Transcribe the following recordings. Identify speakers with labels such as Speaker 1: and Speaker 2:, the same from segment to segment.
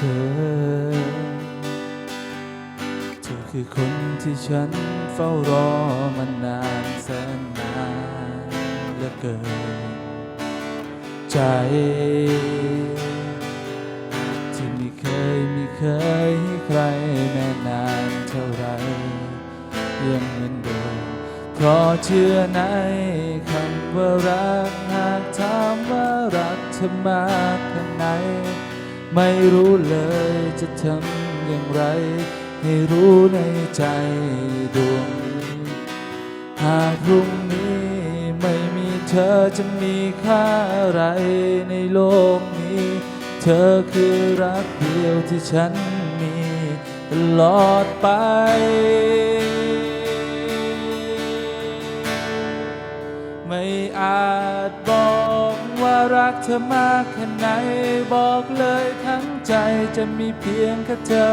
Speaker 1: เธอ เธอคือคนที่ฉันเฝ้ารอมานานแสนนานเหลือเกิน ใจ ที่ไม่เคยไม่เคยให้ใครแม้นานเท่าไร ยังเหมือนเดิมเพราะเชื่อในคำว่ารักหากถามว่ารักเธอมากแค่ไหน ไม่รู้เลยจะทำอย่างไร ให้รู้ในใจดวงหากพรุ่งนี้ไม่มีเธอจะมีค่าอะไรในโลกนี้ เธอคือรักเดียวที่ฉันมีตลอดไป มากแค่ไหนบอกเลยทั้งใจจะมีเพียงแค่เธอ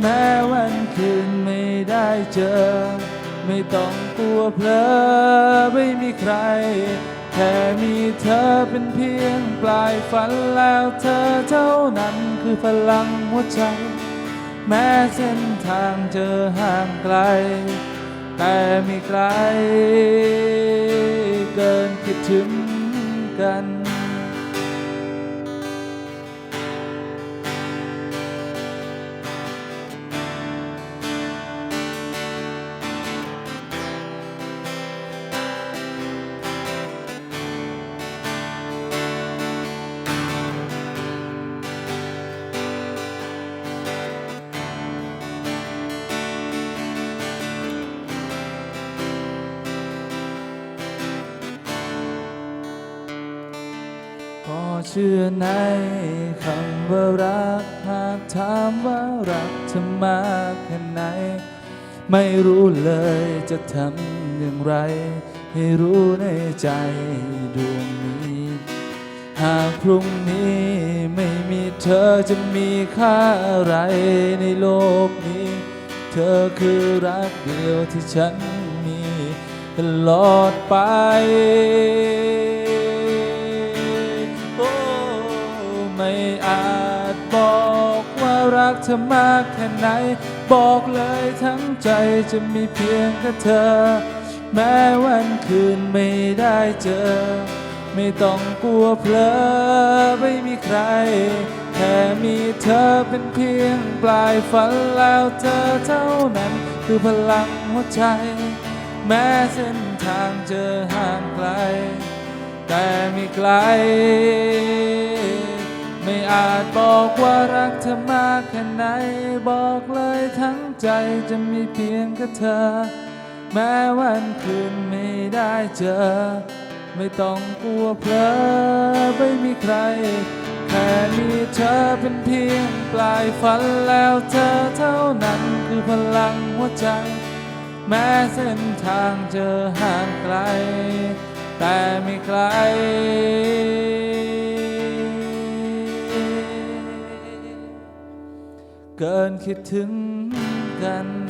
Speaker 1: แม้วันคืนไม่ได้เจอ ไม่ต้องกลัวเพลอไม่มีใคร แค่มีเธอเป็นเพียงปลายฝันแล้วเธอเท่านั้นคือพลังหัวใจ แม้เส้นทางเจอห่างไกล แต่ไม่ไกลเกินคิดถึงกัน พอเชื่อในคำว่ารักหากถามว่ารักเธอมากแค่ไหน ไม่รู้เลยจะทำอย่างไร ให้รู้ในใจดวงนี้ หากพรุ่งนี้ไม่มีเธอจะมีค่าอะไรในโลกนี้ เธอคือรักเดียวที่ฉันมีตลอดไป ไม่อาจบอกว่ารักเธอมากแค่ไหน บอกเลยทั้งใจจะมีเพียงแค่เธอ แม้วันคืนไม่ได้เจอ ไม่ต้องกลัวเพลอไม่มีใคร แค่มีเธอเป็นเพียงปลายฝันแล้วเธอเท่านั้น คือพลังหัวใจ แม้เส้นทางเจอห่างไกล แต่ไม่ไกล ไม่อาจบอกว่ารักเธอมากแค่ไหน บอกเลยทั้งใจจะมีเพียงแค่เธอ แม้วันคืนไม่ได้เจอ ไม่ต้องกลัวเพลอไม่มีใคร แค่มีเธอเป็นเพียงปลายฝันแล้วเธอเท่านั้นคือพลังหัวใจ แม้เส้นทางเจอห่างไกล แต่ไม่ไกล เกินคิดถึงกัน